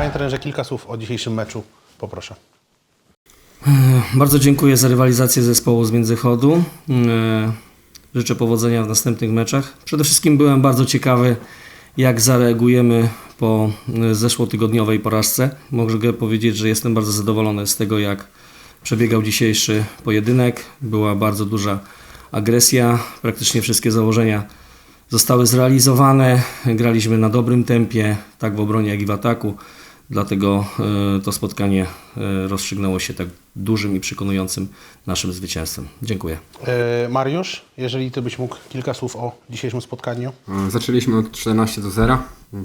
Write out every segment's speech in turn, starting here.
Panie trenerze, kilka słów o dzisiejszym meczu, poproszę. Bardzo dziękuję za rywalizację zespołu z Międzychodu. Życzę powodzenia w następnych meczach. Przede wszystkim byłem bardzo ciekawy, jak zareagujemy po e, zeszłotygodniowej porażce. Mogę powiedzieć, że jestem bardzo zadowolony z tego, jak przebiegał dzisiejszy pojedynek. Była bardzo duża agresja, praktycznie wszystkie założenia zostały zrealizowane. Graliśmy na dobrym tempie, tak w obronie, jak i w ataku. Dlatego e, to spotkanie e, rozstrzygnęło się tak dużym i przekonującym naszym zwycięstwem. Dziękuję. E, Mariusz, jeżeli Ty byś mógł kilka słów o dzisiejszym spotkaniu. Zaczęliśmy od 14 do 0,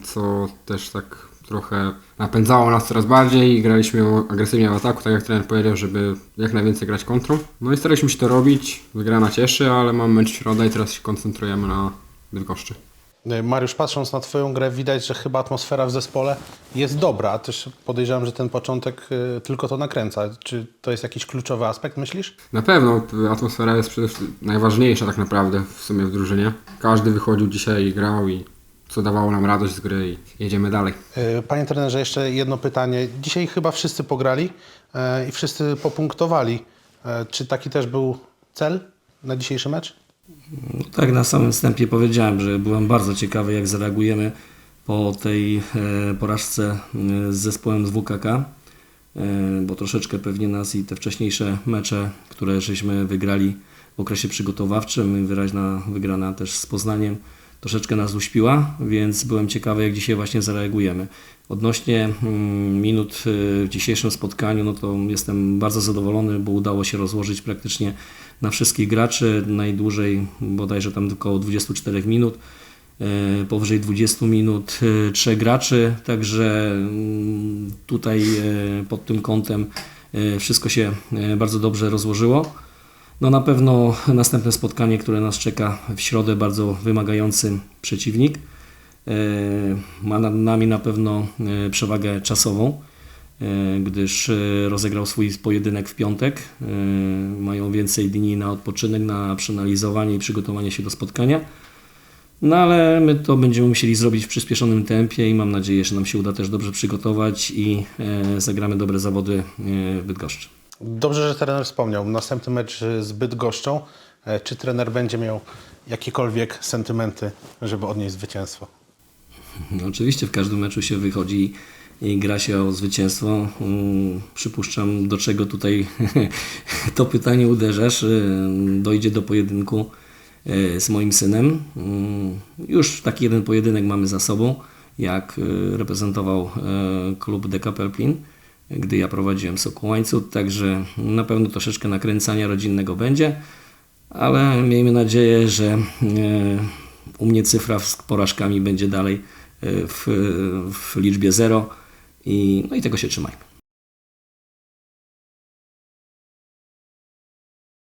co też tak trochę napędzało nas coraz bardziej i graliśmy agresywnie w ataku, tak jak trener powiedział, żeby jak najwięcej grać kontrą. No i staraliśmy się to robić, wygrana cieszy, ale mam mecz środa i teraz się koncentrujemy na Bydgoszczy. E, Mariusz, patrząc na Twoją grę, widać, że chyba atmosfera w zespole jest dobra, a też podejrzewam, że ten początek e, tylko to nakręca. Czy to jest jakiś kluczowy aspekt, myślisz? Na pewno atmosfera jest przede wszystkim najważniejsza tak naprawdę w sumie w drużynie. Każdy wychodził dzisiaj i grał i co dawało nam radość z gry i jedziemy dalej. E, Panie trenerze, jeszcze jedno pytanie. Dzisiaj chyba wszyscy pograli i wszyscy popunktowali. Czy taki też był cel na dzisiejszy mecz? Tak, na samym wstępie powiedziałem, że byłem bardzo ciekawy, jak zareagujemy po tej e, porażce e, z zespołem z WKK, e, bo troszeczkę pewnie nas i te wcześniejsze mecze, które żeśmy wygrali w okresie przygotowawczym wyraźna wygrana też z Poznaniem, troszeczkę nas uśpiła, więc byłem ciekawy, jak dzisiaj właśnie zareagujemy. Odnośnie mm, minut e, w dzisiejszym spotkaniu, no to jestem bardzo zadowolony, bo udało się rozłożyć praktycznie na wszystkich graczy, najdłużej bodajże tam około 24 minut, e, powyżej 20 minut e, trzech graczy, także mm, tutaj pod tym kątem wszystko się bardzo dobrze rozłożyło. No na pewno następne spotkanie, które nas czeka w środę, bardzo wymagający przeciwnik. E, Ma nad nami na pewno e, przewagę czasową, e, gdyż rozegrał swój pojedynek w piątek. Mają więcej dni na odpoczynek, na przeanalizowanie i przygotowanie się do spotkania. No ale my to będziemy musieli zrobić w przyspieszonym tempie i mam nadzieję, że nam się uda też dobrze przygotować i zagramy dobre zawody w Bydgoszczy. Dobrze, że trener wspomniał. Następny mecz z Bydgoszczą. E, Czy trener będzie miał jakiekolwiek sentymenty, żeby odnieść zwycięstwo? No, oczywiście w każdym meczu się wychodzi i gra się o zwycięstwo. Przypuszczam, do czego tutaj to pytanie uderzasz. Y, Dojdzie do pojedynku y, z moim synem. Już taki jeden pojedynek mamy za sobą, jak reprezentował klub DK Pelplin, gdy ja prowadziłem Sokół Łańcuch, także na pewno troszeczkę nakręcania rodzinnego będzie, ale miejmy nadzieję, że y, u mnie cyfra z porażkami będzie dalej y, w, w liczbie 0 i, no i tego się trzymajmy.